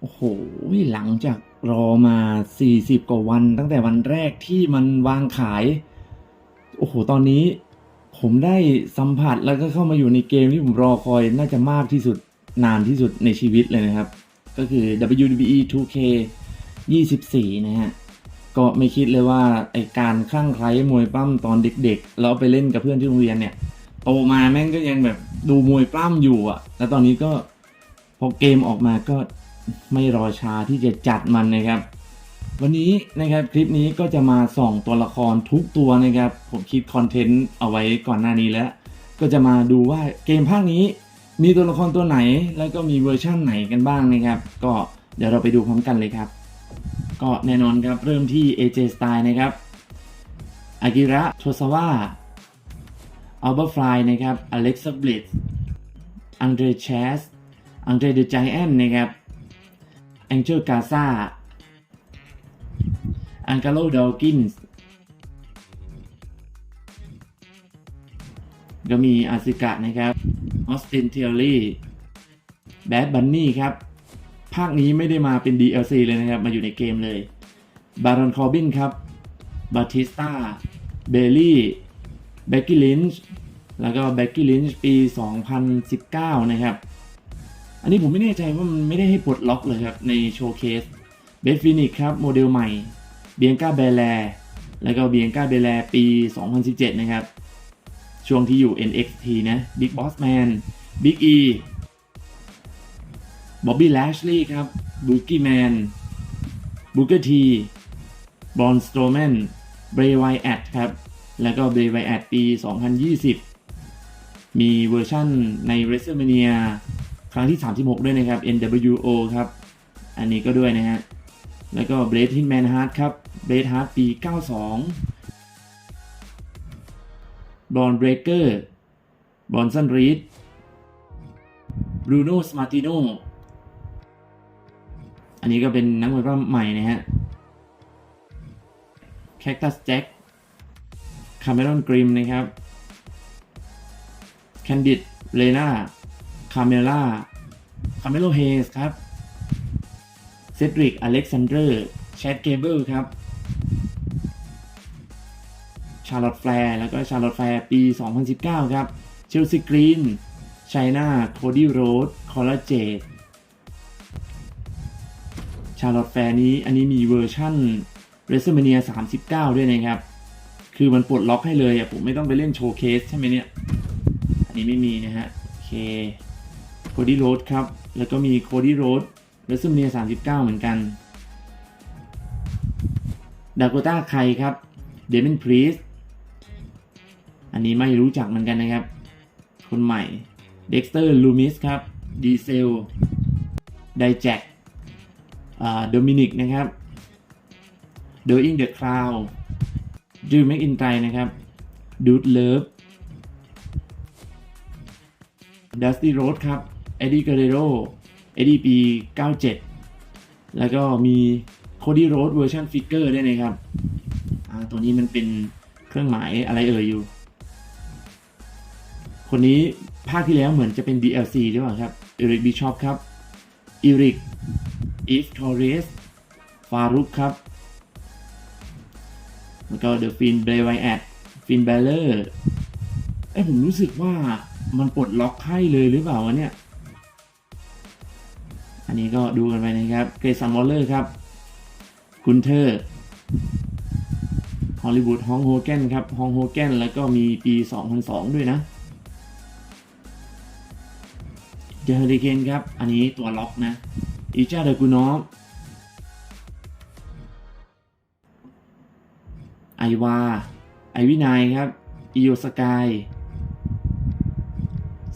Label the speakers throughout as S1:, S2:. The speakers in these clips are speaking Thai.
S1: โอ้โหหลังจากรอมา 40 กว่าวัน ตั้งแต่วันแรกที่มันวางขาย โอ้โห ตอนนี้ผมได้สัมผัสแล้วก็เข้ามาอยู่ในเกมที่ผมรอคอยน่าจะมากที่สุดนานที่สุดในชีวิตเลยนะครับ ก็คือ WWE 2K 24 นะฮะ ก็ไม่คิดเลยว่าไอการคลั่งไคล้มวยปล้ำตอนเด็กๆ แล้วไปเล่นกับเพื่อนที่โรงเรียนเนี่ย โตมาแม่งก็ยังแบบดูมวยปล้ำอยู่อะแล้วตอนนี้ก็พอเกมออกมาก็ ไม่รอช้าที่จะจัดมันนะครับ วันนี้นะครับคลิปนี้ก็จะมาส่องตัวละครทุกตัวนะครับ ผมคิดคอนเทนต์เอาไว้ก่อนหน้านี้แล้ว ก็จะมาดูว่าเกมภาคนี้ มีตัวละครตัวไหน แล้วก็มีเวอร์ชั่นไหนกันบ้างนะครับ ก็เดี๋ยวเราไปดูพร้อมกันเลยครับ ก็แน่นอนครับเริ่มที่ AJ Style นะครับอากิระโทซาวะอัลเบอร์ฟลายนะครับอเล็กซ์บลิตอังเดรเชสอังเดรเดอะไจแอนนะครับ แองเจลกาซาอังกาโลดอลกินส์ก็มีอาซิกะนะครับออสตินเทอรี่แบดบันนี่ครับ ภาคนี้ไม่ได้มาเป็น DLC เลยนะครับ มาอยู่ในเกมเลยบารอนคอร์บินครับบาติสตาเบลลี่เบกกี้ลินช์แล้วก็เบกกี้ลินช์ปี 2019 นะครับ นนี้ผมไม่แน่ใจว่ามันไม่ได้ให้ปลดล็อกเลยครับ ในโชว์เคสเบสฟินิกครับ โมเดลใหม่เบียงกาเบลแลแล้วก็เบียงกาเบลแลปี 2017 นะครับ ช่วงที่อยู่ NXT นะ Big Boss Man Big E บ๊อบบี้แลชลีย์ครับบูกี้แมนบูเกอร์ทีบอนสโตรแมนเบรย์ไวแอดครับ แล้วก็เบรย์ไวแอดปี 2020 มีเวอร์ชั่นใน WrestleMania ครั้งที่ 36 ด้วยนะครับ NWO ครับ อันนี้ก็ด้วยนะฮะ แล้วก็เบรดฮินแมนฮาร์ดครับเบรดฮาร์ดปี 92บรอนเบรเกอร์บอนสันรีดบรูโน่สมาติโนอันนี้ก็เป็นนักมวยปล้ำใหม่นะฮะแคคตัสแจ็คคาเมรอนกริมนะครับแคนดิดเลนา คาเมล่าคาเมโลเฮสครับเซดริกอเล็กซานเดอร์แชดเกเบิลครับ ชาร์ลอตแฟร์แล้วก็ชาร์ลอตแฟร์ปี 2019 ครับ เชลซีกรีนไชน่าโคดี้โรดคอลลาเจดชาร์ลอตแฟร์นี้อันนี้มีเวอร์ชั่น WrestleMania 39 ด้วยนะครับ คือมันปลดล็อกให้เลยอะผมไม่ต้องไปเล่นโชว์เคสใช่ไหมเนี่ย อันนี้ไม่มีนะฮะ โอเค โคดี้โรดครับ แล้วก็มีโคดี้โรด WrestleMania 39 เหมือนกัน ดาโกต้าไคครับ เดม o นพรีส อันนี้ไม่รู้จักเหมือนกันนะครับ คนใหม่ เด็กสเตอร์ลูมิสครับ ดีเซล ไดแจ็คโดมินิกนะครับโดอิงเดอะคลาวจูแม็กอินไตนะครับดูดเลิฟดัสตี้โรดครับ เอ็ดดี้เกเรโรเอ็ดดี้ปี 97 แล้วก็มีโคดี้โรดเวอร์ชันฟิกเกอร์ด้วยนะครับอ่าตัวนี้มันเป็นเครื่องหมายอะไรเอ่ยอยู่ คนนี้ภาคที่แล้วเหมือนจะเป็น DLC หรือเปล่าครับเอริกบิชอปครับอีริกอีฟทอร์เรสฟารุกครับ แล้วก็เดอะฟินเบรไวแอดฟินเบลเลอร์ไอผมรู้สึกว่ามันปลดล็อกให้เลยหรือเปล่าวะเนี่ย อันนี้ก็ดูกันไปนะครับ เกรซันวอลเลอร์ครับคุณเทอร์ฮอลลีวูดฮองโฮแกนครับฮองโฮแกนแล้วก็มีปี 2002 ด้วยนะเจอเฮอริเคนครับ อันนี้ตัวล็อกนะ อิจาเดกูนอฟไอวา ไอวินายครับ อิโยสกาย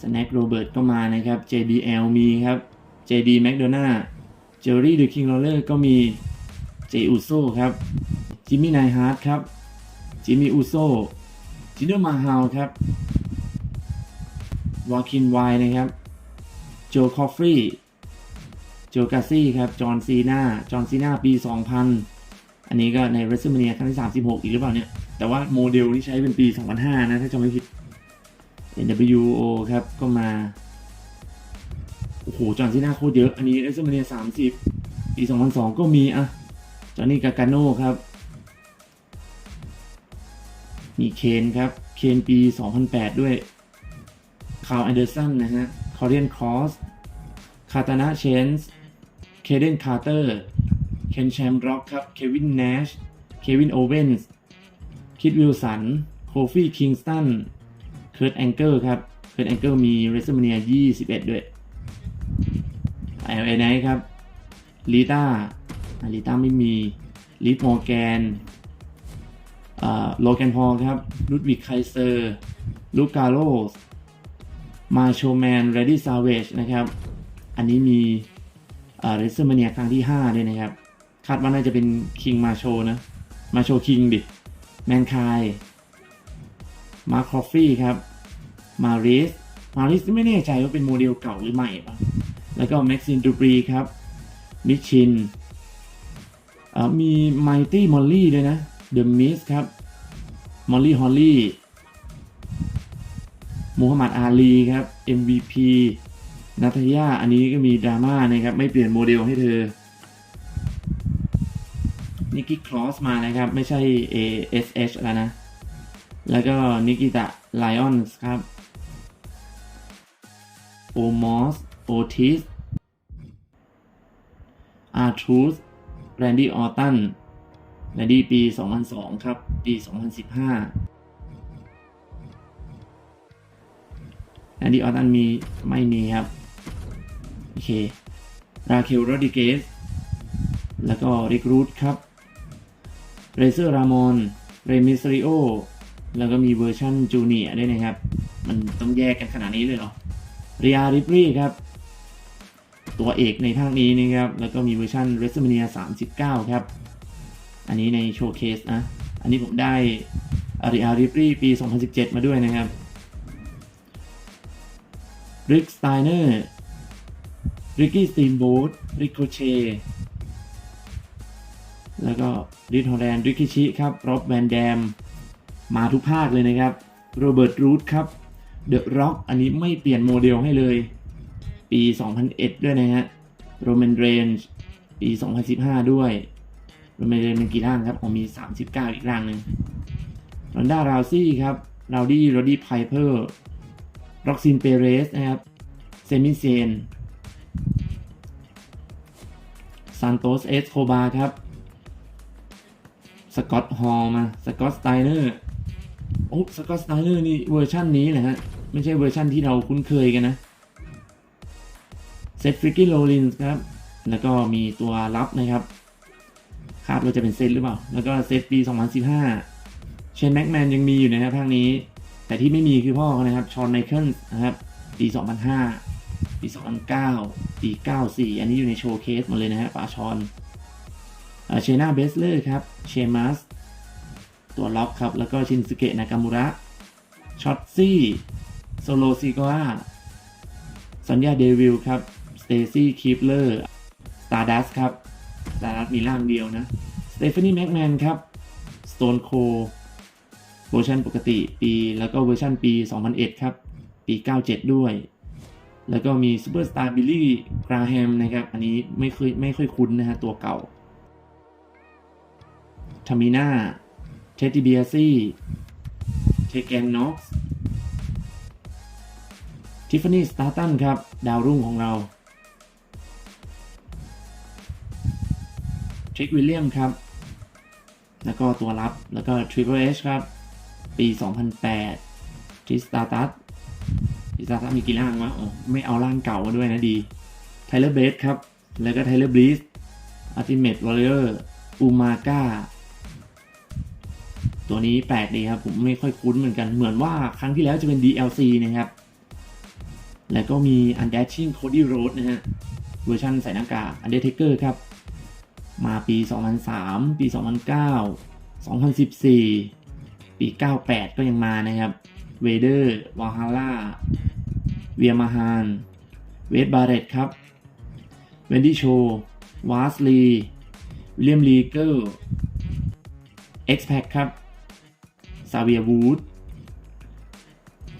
S1: สแน็คโรเบิร์ตก็มานะครับ JBL มีครับ JD แมคโดนาเจอรี่เดอะคิงโรเลอร์ก็มีเจอุโซครับจิมมี่ไนฮาร์ดครับจิมมี่อุโซจินเดอร์มาฮาวครับวาคินไวนะครับโจคอฟฟรีโจกาซี่ครับ จอห์นซีนาจอห์นซีนาปี 2000 อันนี้ก็ใน WrestleMania ครั้งที่ 36 อีกหรือเปล่าเนี่ย แต่ว่าโมเดลที่ใช้เป็นปี 2005 นะ ถ้าจำไม่ผิด NWO ครับ ก็มา อ้โหจอห์นซีนาโคตรเยอะ อันนี้เอสเมเนียสามสิบปีสองพันสองก็มีอะจอห์นนี่กาการโน่ครับ มีเคนครับ เคนปี2008ด้วยคาร์ลแอนเดอร์สันนะฮะคอเรียนครอสคาตานาเชนส์เคเดนคาร์เตอร์เคนแชมร็อกครับ เควินเนช เควินโอเวนส์ คิดวิลสัน โคฟี่ คิงสตัน เคิร์ตแองเกิลครับ เคิร์ตแองเกิลมีเรสเมเนีย21 ด้วย LA ไนท์ครับลีต้าลีต้าไม่มีลิฟมอร์แกนโลแกนพอลครับลุดวิกไคเซอร์ลูกาโลสมาโชแมนเรดดี้ซาเวจนะครับ อันนี้มีเรสเมเนียครั้งที่ 5 ด้วยนะครับ คาดว่าน่าจะเป็นคิงมาโชนะ มาโชคิงดิ แมนคายมาคอฟฟี่ครับ มาริส มาริสไม่แน่ใจว่าเป็นโมเดลเก่าหรือใหม่ปะ แล้วก็แม็กซินดูบรีครับ มิชินมีไมตี้มอลลี่ด้วยนะ เดอะมิสครับ มอลลี่ฮอลลี่ มูฮัมหมัดอาลีครับ MVP นาทยาอันนี้ก็มีดราม่านะครับ ไม่เปลี่ยนโมเดลให้เธอ นิกกี้ครอสมานะครับ ไม่ใช่ ASH แล้วนะ แล้วก็นิกิตะไลออนส์ครับ โอมอส โอทิสอาร์ทูสแรนดี้ออตันแรนดี้ปี 2002 ครับ ปี 2015แรนดี้ออตันมีไม่มีครับ โอเค ราเคลโรดิเกสแล้วก็ริกรูดครับเรเซอร์รามอนเรมิสริโอแล้วก็มีเวอร์ชันจูเนียด้วยนะครับ มันต้องแยกกันขนาดนี้เลยเหรอเรียริปรีครับ ตัวเอกในภาคนี้นะครับ แล้วก็มีเวอร์ชัน r e s t m a n i a 39 ครับ อันนี้ในโชว์เคสนะ อันนี้ผมได้อาริอาริปรีปี 2017 มาด้วยนะครับริกสไตเนอร์ริกกี้สตีนบ๊ทริกโคเชแล้วก็ริทฮอลแลนด์ริกกิชิครับร็อบแวนแดม มาทุกภาคเลยนะครับ โรเบิร์ตรูทครับ เดอะร็อกอันนี้ไม่เปลี่ยนโมเดลให้เลย ปี 2001 ด้วยนะฮะโรแมนเรนจ์ปี 2015 ด้วยโรแมนเรนเป็นกี่ร่างครับผมมี 39 อีกร่างหนึ่งรอนด้าราวซี่ครับราวดี้โรดี้ไพเพอร์ร็อกซินเปเรสนะครับเซมิเซนซานโตสเอสโคบาครับสกอตฮอลมาสกอตสไตเนอร์โอ้สกอตสไตเนอร์นี่เวอร์ชันนี้แหละฮะ ไม่ใช่เวอร์ชันที่เราคุ้นเคยกันนะ เซตฟริกกี้โรลินส์ครับ แล้วก็มีตัวรับนะครับ คาดว่าจะเป็นเซตหรือเปล่า แล้วก็เซตปี 2015 เชนแม็กแมนยังมีอยู่นะครับภาคนี้ แต่ที่ไม่มีคือพ่อเขานะครับ ชอนไมเคิลนะครับ ปี 2005 ปี 2009 ปี 94 อันนี้อยู่ในโชว์เคสหมดเลยนะฮะปาชอนเชน่าเบสเลอร์ครับ เชมัส ตัวล็อกครับ แล้วก็ชินสเกะนากามูระ ช็อตซี่ โซโลซิโกะสัญญาเดวิลครับ เตซี่คีปเลอร์สตาร์ดัสครับสตาร์ดัสมีร่างเดียวนะสเตฟานีแม็กแมนครับสโตนโคเวอร์ชันปกติปีแล้วก็เวอร์ชันปี 2001 ครับ ปี 97 ด้วย แล้วก็มีซูเปอร์สตาร์บิลลี่กราแฮมนะครับ อันนี้ไม่เคยไม่ค่อยคุ้นนะฮะ ตัวเก่าทามิน่าเทติเบียซี่เทแกนน็อกซ์ทิฟฟานี่สตาร์ตันครับ ดาวรุ่งของเรา ริกวิลเลียมครับ แล้วก็ตัวรับ แล้วก็ทริปเปิลเอชครับ ปี 2008ทริสตาตัสทริสตาตัสมีกี่ร่างวะอ๋อไม่เอาร่างเก่ามาด้วยนะดี ไทเลอร์เบสครับ แล้วก็ไทเลอร์บลีสอัลติเมทวอลเลอร์อูมาก้าตัวนี้แปลกดีครับ ผมไม่ค่อยคุ้นเหมือนกัน เหมือนว่าครั้งที่แล้วจะเป็น DLC นะครับ แล้วก็มี Undashing Cody Road นะฮะ เวอร์ชันใส่หน้ากาก Undertaker ครับ มาปี 2003 ปี 2009 2014 ปี 98 ก็ยังมานะครับเวเดอร์วาฮาร่าเวียมาฮานเวดบาร์เรตครับเวนดี้โชวาสลีวิลเลียมลีเกิลเอ็กซ์แพคครับซาเวียวูด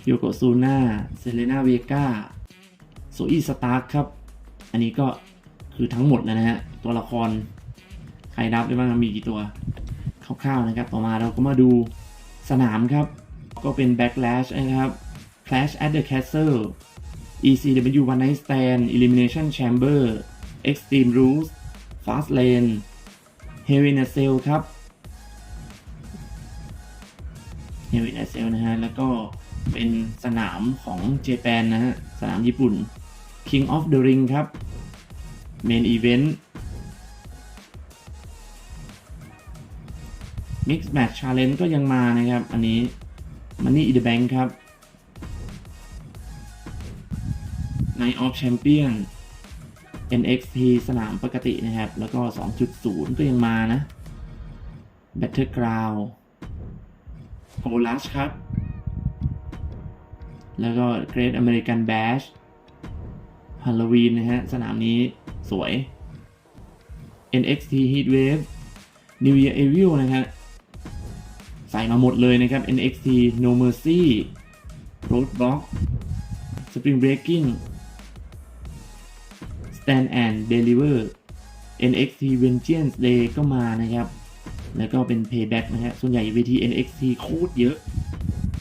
S1: โยโกซูน่าเซเลนาเวกาโซอีสตาร์ครับ อันนี้ก็คือทั้งหมดนะฮะ ตัวละคร รรับได้บ้างมีกี่ตัวคร่าวๆนะครับ ต่อมาเราก็มาดูสนามครับ ก็เป็น Backlash นะครับ Clash at the Castle ECW One Night Stand Elimination Chamber Extreme Rules Fast Lane Hell in a Cell ครับ Hell in a Cell นะฮะ แล้วก็เป็นสนามของเจแปนนะฮะ สนามญี่ปุ่น King of the Ring ครับ Main Event Mix Match Challenge ก็ยังมานะครับ อันนี้ Money in the Bank ครับ Night of Champion NXT สนามปกตินะครับ แล้วก็ 2.0 ก็ยังมานะ Battleground g o l a s h ครับ แล้วก็ Great American Bash Halloween นะฮะ สนามนี้สวย NXT Heatwave New Year Evil นะฮะ ใส่มาหมดเลยนะครับ NXT No Mercy Roadblock Spring Breaking Stand and Deliver NXT Vengeance Day ก็มานะครับ แล้วก็เป็น Payback นะฮะ ส่วนใหญ่เวที NXT โคตรเยอะ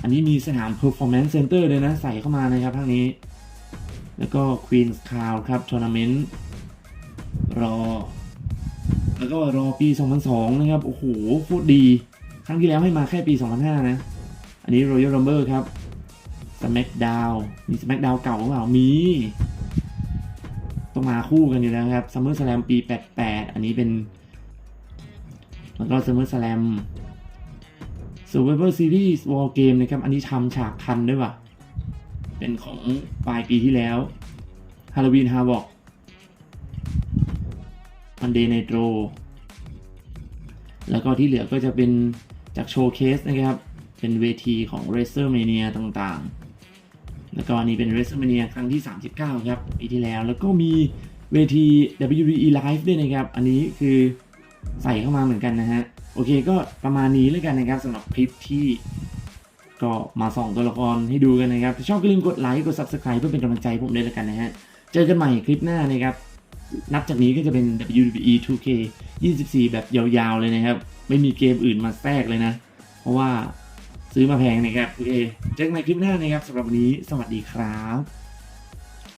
S1: อันนี้มีสนาม Performance Center เลยนะ ใส่เข้ามานะครับทางนี้ แล้วก็ Queen's Crown ครับ Tournament รอ แล้วก็รอปี 2002 นะครับ โอ้โห โคตรดี รั้งที่แล้วให้มาแค่ปี 2005 นะ อันนี้ Royal Rumble ครับ SmackDown มี SmackDown เก่าหรือเปล่า มี ต้องมาคู่กันอยู่แล้วครับ SummerSlam ปี 88 อันนี้เป็น แล้วก็ SummerSlam Survivor Series War Game นะครับ อันนี้ทำฉากทันด้วยว่ะ เป็นของปลายปีที่แล้ว Halloween Havoc Monday Nitro แล้วก็ที่เหลือก็จะเป็น จากโชว์เคสนะครับ เป็นเวทีของ r a c e r Mania ต่างๆ แล้วก็อันนี้เป็น r a c e r Mania ครั้งที่ 39 ครับปีที่แล้ว แล้วก็มีเวที WWE Live ด้วยนะครับ อันนี้คือใส่เข้ามาเหมือนกันนะฮะ โอเคก็ประมาณนี้แล้วกันนะครับสำหรับคลิปที่ก็มาส่องตัวละครให้ดูกันนะครับ ถ้าชอบก็อย่าลืมกดไลค์ กด Subscribe เพื่อเป็นกำลังใจผมด้วยแล้วกันนะฮะ เจอกันใหม่คลิปหน้านะครับ นับจากนี้ก็จะเป็น WWE 2K 24 แบบยาวๆเลยนะครับ ไม่มีเกมอื่นมาแทรกเลยนะ เพราะว่าซื้อมาแพงนะครับโอเคเจอกันในคลิปหน้านะครับสำหรับวันนี้ สวัสดีครับ